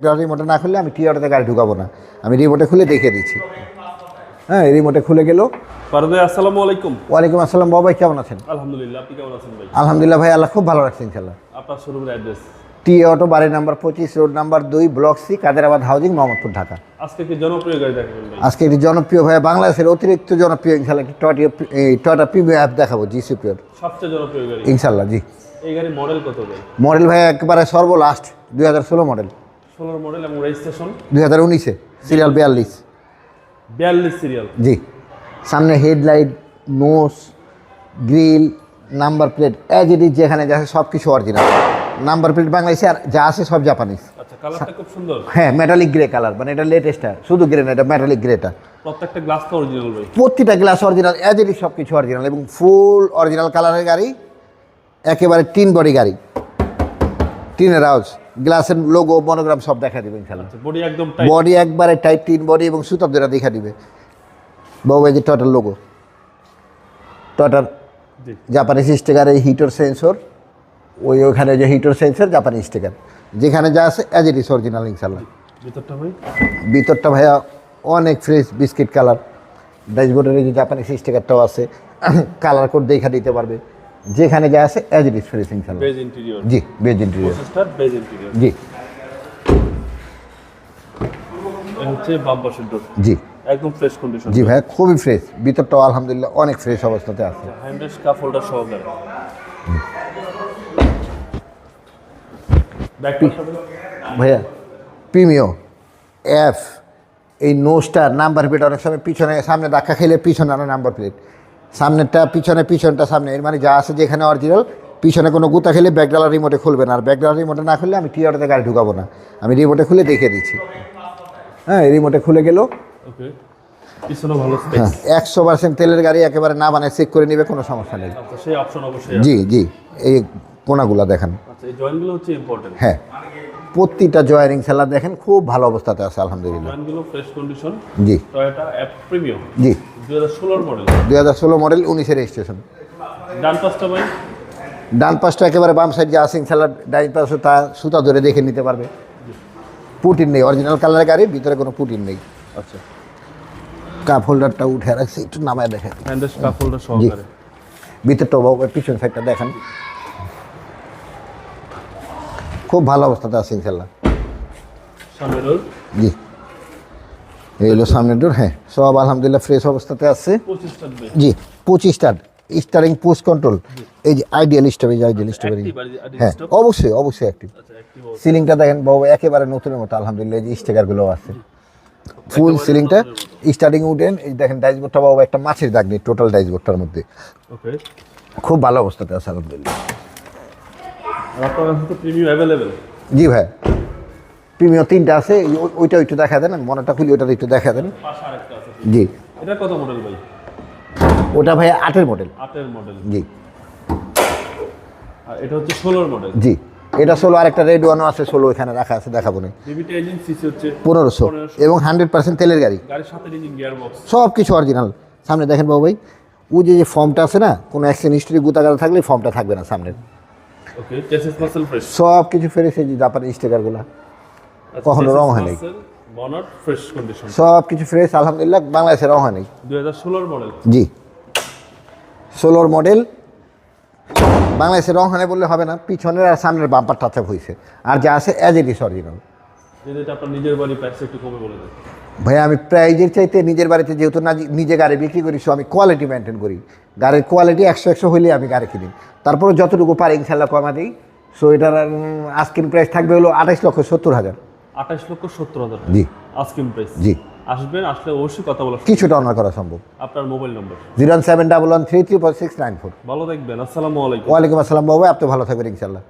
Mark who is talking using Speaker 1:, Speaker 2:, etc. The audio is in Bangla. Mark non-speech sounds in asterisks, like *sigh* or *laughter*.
Speaker 1: একটা রিমোটে না খুললে আমি টিয়ারতে গাড়ি ঢুকাবো না। আমি রিমোটে খুলে দেখিয়ে দিচ্ছি। হ্যাঁ রিমোটে খুলে গেল।
Speaker 2: ফারুদ আসসালামু আলাইকুম।
Speaker 1: ওয়ালাইকুম আসসালাম বাবা ভাই কেমন আছেন?
Speaker 2: আলহামদুলিল্লাহ আপনি কেমন আছেন ভাই?
Speaker 1: আলহামদুলিল্লাহ ভাই আল্লাহ খুব ভালো রাখছেন ইনশাল্লাহ
Speaker 2: আপনার শোরুমের অ্যাড্রেস
Speaker 1: টি অটো বাড়ি নাম্বার পঁচিশ রোড নাম্বার দুই block C Kaderabad housing Mohammadpur Dhaka.
Speaker 2: আজকে জনপ্রিয় গাড়ি দেখাবেন
Speaker 1: আজকে একটি জনপ্রিয় ভাই বাংলাদেশের অতিরিক্ত জনপ্রিয় ইনশাল্লাহ একটি টয়টা টয়টা প্রিমিয়াম অ্যাপ দেখাবো জি সুপিওর
Speaker 2: সবচেয়ে জনপ্রিয় গাড়ি।
Speaker 1: ইনশাল্লাহ জি।
Speaker 2: এই গাড়ির মডেল কত ভাই?
Speaker 1: মডেল ভাই একেবারে সর্বলাস্ট দুই হাজার ষোলো মডেল
Speaker 2: ষোলোর মডেল এবং রেজিস্ট্রেশন
Speaker 1: দুই হাজার উনিশে সিরিয়াল বিয়াল্লিশ।
Speaker 2: বিয়াল্লিশ সিরিয়াল
Speaker 1: জি। সামনে headlight nose grill number plate as it is যেখানে যা আছে সব কিছু অরিজিনাল নাম্বার প্লেট বাংলাদেশে আর যা আছে সব জাপানিজ
Speaker 2: আচ্ছা কালারটা খুব সুন্দর।
Speaker 1: হ্যাঁ মেটালিক গ্রে কালার মানে এটা লেটেস্টটা শুধু গ্রে না এটা মেটালিক গ্রেটা
Speaker 2: প্রত্যেকটা গ্লাস তো অরিজিনাল ভাই।
Speaker 1: প্রতিটা glass original as it is সব কিছু অরিজিনাল এবং ফুল অরিজিনাল কালারের গাড়ি। একেবারে টিন বডি গাড়ি। টিনের হাউস গ্লাসের লোগো মনোগ্রাম সব দেখা দেবে ইনশাল্লাহ।
Speaker 2: বডি একদম
Speaker 1: বডি একবারে টাইট টিন বডি এবং সুতাব যেটা দেখা দিবে। এই যে টটার লোগো টটার জাপানিজ স্টিকারের হিটর সেন্সর ওই ওখানে যে হিটর সেন্সর জাপানি স্টিকার যেখানে যা আছে অ্যাজ ইট ইস অরিজিনাল ইনশাল্লাহ।
Speaker 2: ভিতরটা ভাই?
Speaker 1: ভিতরটা ভাইয়া অনেক ফ্রেশ বিস্কিট কালার ড্যাশবোর্ডের এই যে জাপানিজ স্টিকারটাও আছে *coughs* কালার কোড দেখা দিতে পারবে। যেখানে যা আছে অ্যাজ ইট ইস ফ্রেশ ইনশাল্লাহ
Speaker 2: বেজ ইন্টেরিয়র
Speaker 1: জি বেজ ইন্টেরিয়র
Speaker 2: বেজ ইন্টেরিয়র
Speaker 1: জি।
Speaker 2: হচ্ছে বাম্পার ডোর
Speaker 1: জি।
Speaker 2: একদম ফ্রেশ কন্ডিশন
Speaker 1: জি ভাইয়া খুবই ফ্রেশ ভিতরটাও আলহামদুলিল্লাহ অনেক ফ্রেশ অবস্থাতে আছে।
Speaker 2: হ্যান্ডেস কাপ হোল্ডার সহকারে
Speaker 1: ভাইয়া প্রিমিও এফ এই নোজটা নাম্বার প্লেট অনেক সময় পিছনে সামনে ধাক্কা খেলে পিছনে আনো নাম্বার প্লেট সামনেরটা পিছনে পিছনটা সামনে। এর মানে যা আছে যেখানে অরিজিনাল পিছনে কোনো গুতা খেলে ব্যাকডালার রিমোটে খুলবে না। আর ব্যাকডালার রিমোটে না খুললে আমি টিয়ারতে গাড়ি ঢুকাবো না। আমি রিমোটে খুলে দেখিয়ে দিচ্ছি। হ্যাঁ রিমোটে খুলে গেল। হ্যাঁ একশো পার্সেন্ট তেলের গাড়ি একেবারে না বানায় চেক করে নেবে কোনো সমস্যা নেই।
Speaker 2: আচ্ছা।
Speaker 1: জি জি এই কোনাগুলা দেখেন।
Speaker 2: আচ্ছা
Speaker 1: হ্যাঁ। প্রতিটা জয়ারিং সেলার দেখেন খুব ভালো অবস্থাতে আছে আলহামদুলিল্লাহ।
Speaker 2: জয়েন্টগুলো ফ্রেশ কন্ডিশন
Speaker 1: জি।
Speaker 2: টয়োটা অ্যাপ প্রিমিয়াম
Speaker 1: জি।
Speaker 2: দুই মডেল
Speaker 1: ষোলো মডেল উনিশের রেজিস্ট্রেশন
Speaker 2: ডান পাঁচটা ভাই?
Speaker 1: ডান পাশটা একেবারে বাম সাইড যে আসিং সেলার ডাইন পাশে তা সুতা ধরে দেখে নিতে পারবে। পুটিন নেই অরিজিনাল কালারের গাড়ি ভিতরে কোনো পুটিন নেই।
Speaker 2: আচ্ছা।
Speaker 1: কাপ হোল্ডারটা উঠে রাখছি একটু নামায় দেখেন।
Speaker 2: কাপ হোল্ডার সহকারে।
Speaker 1: ভিতরটা পিছন সাইডটা দেখেন। খুব ভালো অবস্থাতে আছে ইনশাল্লাহ জি। এই হলো সামনের ডোর হ্যাঁ। সব আলহামদুলিল্লাহ ফ্রেশ অবস্থাতে আছে। জি পঁচিশ স্টার স্টারিং পোস্ট কন্ট্রোল এই যে আইডিয়াল স্টপ এই যে আইডিয়াল স্টপের হ্যাঁ অবশ্যই অবশ্যই অ্যাক্টিভ
Speaker 2: আচ্ছা
Speaker 1: সিলিংটা দেখেন বাবু একেবারে নতুনের মতো আলহামদুলিল্লাহ এই যে স্টিকারগুলো আছে। ফুল সিলিংটা স্টার্টিং উডেন এই দেখেন ডাইসবোর্ডটা বাবু একটা মাছের দাগ নেই টোটাল ডাইসবোর্ডটার মধ্যে।
Speaker 2: ওকে
Speaker 1: খুব ভালো অবস্থাতে আছে আলহামদুলিল্লাহ।
Speaker 2: আর আপনার কাছে তো প্রিমিয়াম অ্যাভেলেবেল
Speaker 1: জি ভাই। প্রিমিয়াম তিনটা আছে ওই- ওইটা একটু দেখা দেন মনেটা খুলি ওটা একটু দেখা দেন। জি।
Speaker 2: এটা কত মডেল ভাই?
Speaker 1: ওটা ভাই আটের মডেল
Speaker 2: আটের মডেল
Speaker 1: জি।
Speaker 2: আর এটা হচ্ছে ষোলোর মডেল
Speaker 1: জি। এটা ষোলো আরেকটা রেড ওয়ানও আছে ষোলো এখানে রাখা আছে দেখাবো না। পনেরোশো। এবং হান্ড্রেড পার্সেন্ট তেলের গাড়ি। সব কিছু অরিজিনাল সামনে দেখেন বাবু ভাই ও যে যে ফর্মটা আছে না কোনো অ্যাক্সিডেন্ট হিস্ট্রি গুতাগাতা থাকলে ফর্মটা থাকবে না সামনের।
Speaker 2: ওকে চেসিস মাসেল ফ্রেশ
Speaker 1: সব কিছু ফেরেছে এই যে জাপানি স্টিকারগুলো কখনো রং হয় নাই।
Speaker 2: বনাট ফ্রেশ কন্ডিশন
Speaker 1: সব কিছু ফ্রেশ আলহামদুলিল্লাহ বাংলাদেশে রং হয় নাই
Speaker 2: মডেল
Speaker 1: জি। ষোলোর মডেল বাংলাদেশে রং হয় বললে হবে না। পিছনের আর সামনের বাম্পার হয়েছে আর যা আছে অ্যাজ ইট ইস অরিজিনাল
Speaker 2: যদি আপনার নিজের বাড়ি প্রাইস একটু কমে বলে দেয়
Speaker 1: ভাই আমি প্রাইজের চাইতে নিজের বাড়িতে যেহেতু না নিজে গাড়ি বিক্রি করি সো আমি কোয়ালিটি মেনটেন করি। গাড়ির কোয়ালিটি একশো একশো হইলে আমি গাড়ি কিনি। তারপরে যতটুকু পারি ইনশাল্লাহ কমা দিই। সো এটার আস্কিন প্রাইস থাকবে হলো আঠাশ লক্ষ সত্তর হাজার।
Speaker 2: আঠাশ লক্ষ সত্তর হাজার
Speaker 1: জি।
Speaker 2: আস্কিং প্রাইস
Speaker 1: জি।
Speaker 2: আসবেন আসলে অবশ্যই কথা বলা
Speaker 1: কিছুটা অনার করা সম্ভব।
Speaker 2: আপনার mobile number
Speaker 1: zero seven double one three three four six nine four.
Speaker 2: ভালো থাকবেন আসসালামু আলাইকুম।
Speaker 1: ওয়ালাইকুম আসসালাম বাবু আপনি ভালো থাকবেন ইনশাল্লাহ